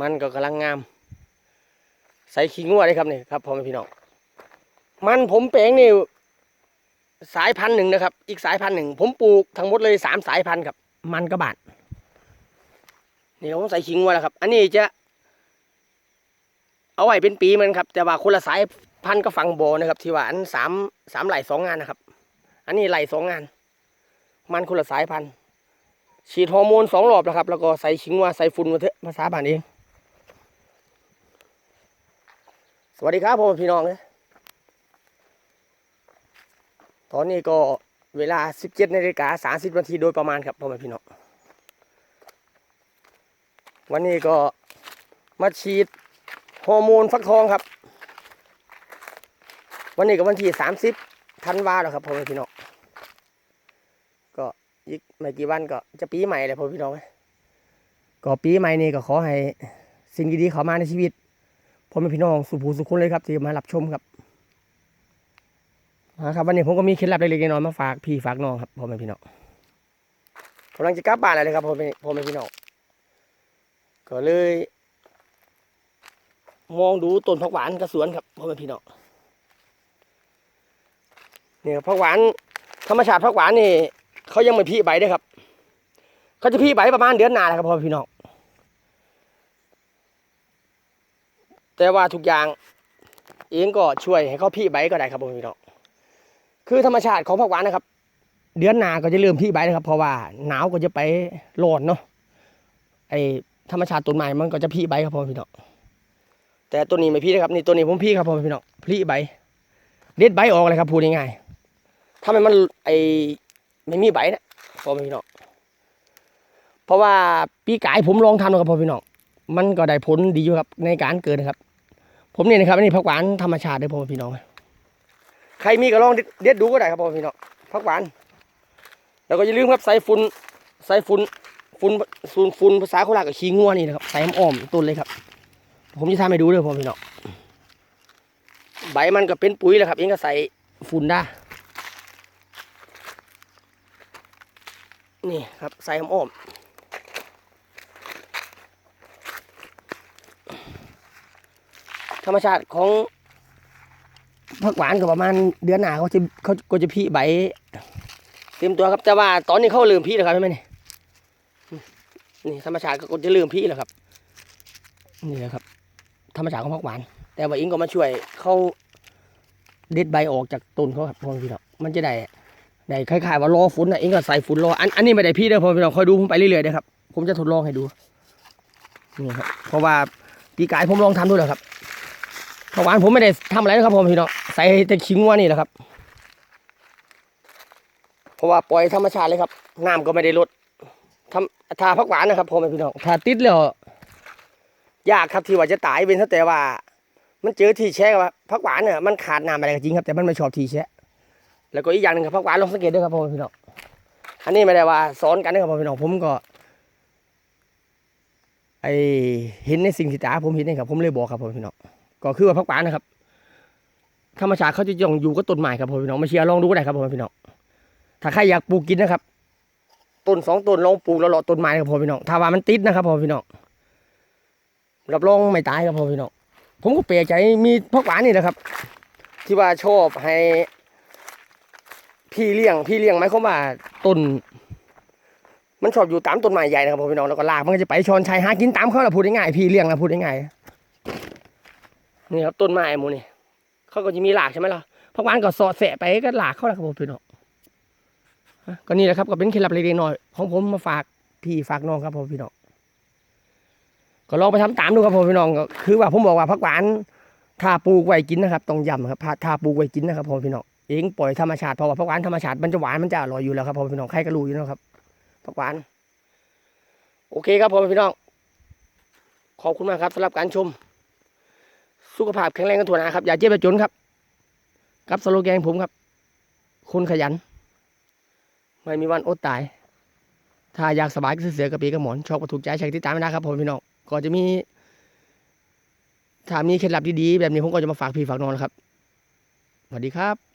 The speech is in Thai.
มันก็กำลังงาม ใส่ขี้งัวเลยครับนี่ครับพ่อแม่พี่น้องมันผมแปลงนี่สายพันธุ์หนึ่งนะครับ อีกสายพันธุ์หนึ่งผมปลูกทั้งหมดเลยสามสายพันธุ์ครับ มันกระบาดนี่ผมใส่ขี้งัวแล้วครับ อันนี้จะ เอาไว้เป็นปีมันครับ แต่ว่าคนละสายพันธุ์ก็ฟังโบนะครับ ที่ว่าอันสามสามไหลสองงานนะครับ อันนี้ไหลสองงาน มันคนละสายพันธุ์ฉีดฮอร์โมนสองรอบแล้วครับ แล้วก็ใส่ชิงว่าใส่ฝุ่นมาเถอะภาษาบ้านเอง ส วัสดีครับพ่อแม่พี่น้องเลยตอนนี้ก็เวลา 17นาฬิกา30นาทีโดยประมาณครับพ่อแม่พี่น้องวันนี้ก็มาฉีดฮอร์โมนฟักทองครับ วันนี้ก็วันที่ 30ธันวาแล้วครับพ่อแม่พี่น้องก็อีกไม่กี่วันก็จะปีใหม่เลยพ่อพี่น้องก็ปีใหม่นี้ก็ขอให้สิ่งดีๆเข้ามาในชีวิต พ่อแม่พี่น้องสุภูสุขุนเลยครับที่มารับชมครับนะครับวันนี้ผมก็มีเคล็ดลับเล็กๆน้อยๆมาฝากพี่ฝากน้องครับพ่อแม่พี่น้องกำลังจะกลับบ้านแล้วเลยครับพ่อแม่พ่อแม่พี่น้องก็เลย มองดูต้นผักหวานกระสวนครับพ่อแม่พี่น้องเนี่ยผักหวานธรรมชาติผักหวานนี่เขายังไม่พี่ใบด้วยครับ เขาจะพี่ใบประมาณเดือนหน้าแหละครับพ่อพี่น้อง แต่ว่าทุกอย่างเองก็ช่วยให้เขาพี่ใบก็ได้ครับพ่อพี่น้องคือธรรมชาติของผักหวานนะครับ เดือนหน้าก็จะเริ่มพี่ใบนะครับ เพราะว่าหนาวก็จะไปร้อนเนาะไอธรรมชาติต้นไม้มันก็จะพี่ใบครับพ่อพี่น้องแต่ตัวนี้ไม่พี่นะครับนี่ตัวนี้ผมพี่ครับพ่อพี่น้องพี่ใบเด็ดใบออกเลยครับพูดง่ายๆถ้ามันมันไอไม่มีใบนะพ่อพี่น้องเพราะว่าปีกายผมลองทำนะครับพ่อพี่น้อง มันก็ได้ผลดีอยู่ครับ ในการเกิดนะครับ ผมเนี่ยนะครับอันนี้ผักหวานธรรมชาติเลยพ่อแม่พี่น้องใครมีก็ลองเด็ดดูก็ได้ครับพ่อแม่พี่น้องผักหวาน แล้วก็อย่าลืมครับใส่ฝุ่นใส่ฝุ่นฝุ่นฝุ่นฝุ่นภาษาโคราชกับขี้งัวนี่นะครับใส่อ้อมต้นเลยครับ ผมจะทำให้ดูเลยพ่อแม่พี่น้องใบมันก็เป็นปุ๋ยแล้วครับเองก็ใส่ฝุ่นได้นี่ครับใส่อมอ้อม ธรรมชาติของผักหวานก็ประมาณเดือนหน้าเขาจะเขาก็จะพี่ใบเต็มตัวครับแต่ว่าตอนนี้เขาลืมพี่แล้วครับใช่ไหมนี่นี่ธรรมชาติก็จะลืมพี่แล้วครับ นี่แหละครับ ธรรมชาติของผักหวาน แต่ว่าอิงก็มาช่วยเขาเด็ดใบออกจากต้นเขาครับพ่อพี่น้องมันจะได้ได้คล้ายๆว่ารอฝุ่นนะเองก็ใส่ฝุ่นรออันอันนี้ไม่ได้พี่เด้อพอพี่น้องคอยดูผมไปเรื่อยๆนะครับผมจะทดลองให้ดูนี่ครับเพราะว่าปีกายผมลองทำดูแล้วครับ เมื่อวานผมไม่ได้ทำอะไรนะครับผมพี่น้องใส่แต่ขิงวัวนี่แหละครับ เพราะว่าปล่อยธรรมชาติเลยครับน้ำก็ไม่ได้ลดทำทาพักหวานนะครับพ่อแม่พี่น้องถ้าติดแล้วยากครับที่ว่าจะตายเป็นแต่ว่า มันเจอที่แช่ว่าพักหวานเนี่ยมันขาดน้ำอะไรก็จริงครับแต่มันไม่ชอบที่แช่แล้วก็อีกอย่างหนึ่งครับผักหวานลองสังเกตด้วยครับพ่อพี่น้องอันนี้ไม่ได้ว่าสอนกันนะครับพ่อพี่น้องผมก็ไอเห็นในสิ่งที่ตาผมเห็นนี่ครับผมเลยบอกครับพ่อพี่น้อง ก็คือว่าผักหวานะครับ ธรรมชาติเขาจะย่องอยู่กับต้นไม้ครับพ่อพี่น้องมาเชียร์ลองดูก็ได้ครับพ่อพี่น้องถ้าใครอยากปลูกกินนะครับต้นสองต้นลองปลูกแล้วเลาะต้นไม้ครับพ่อพี่น้องถ้าว่ามันติดนะครับพ่อพี่น้องรับรองไม่ตายครับพ่อพี่น้องผมก็เปลกใจมีผักหวานี่นะครับ ที่ว่าชอบให้ พี่เลี้ยง พี่เลี้ยงหมายความว่าต้นมันชอบอยู่ตามต้นไม้ใหญ่นะครับพ่อพี่น้องแล้วก็ลากมันก็จะไปชอนชัยหากินตามเขาละพูดง่ายๆพี่เลี้ยงนะพูดง่ายๆ นี่ครับต้นไม้หมูนี่เขาก็จะมีหลากใช่ไหมล่ะพักวานก็สอดแสะไปก็หลากเขาละครับพ่อพี่น้องก็นี่แหละครับก็เป็นเคล็ดลับเล็กๆน้อยๆของผมมาฝากพี่ฝากน้องครับพ่อพี่น้องก็ลองไปทำตามดูครับพ่อพี่น้องก็คือว่าผมบอกว่าพักหวานถ้าปลูกไว้กินนะครับต้องย้ำครับถ้าปลูกไว้กินนะครับพ่อพี่น้องเองปล่อยธรรมชาติเพราะว่าผักหวานธรรมชาติมันจะหวานมันจะอร่อยอยู่แล้วครับพ่อพี่น้องใครก็รู้อยู่แล้วครับผักหวาน โอเคครับพ่อพี่น้องขอบคุณมากครับสำหรับการชม สุขภาพแข็งแรงกันทั่วหน้าครับ อย่าเจ็บอย่าจนครับ กับสโลแกนผมครับ คนขยัน ไม่มีวันอดตาย ถ้าอยากสบายก็เสือกระปีกระหมอน ชอบกระถูกใจใช้ติดตามไม่ได้ครับผมพี่น้อง ก็จะมี ถ้ามีเคล็ดลับดีๆ แบบนี้ผมก็จะมาฝากพี่ฝากน้องนะครับ สวัสดีครับ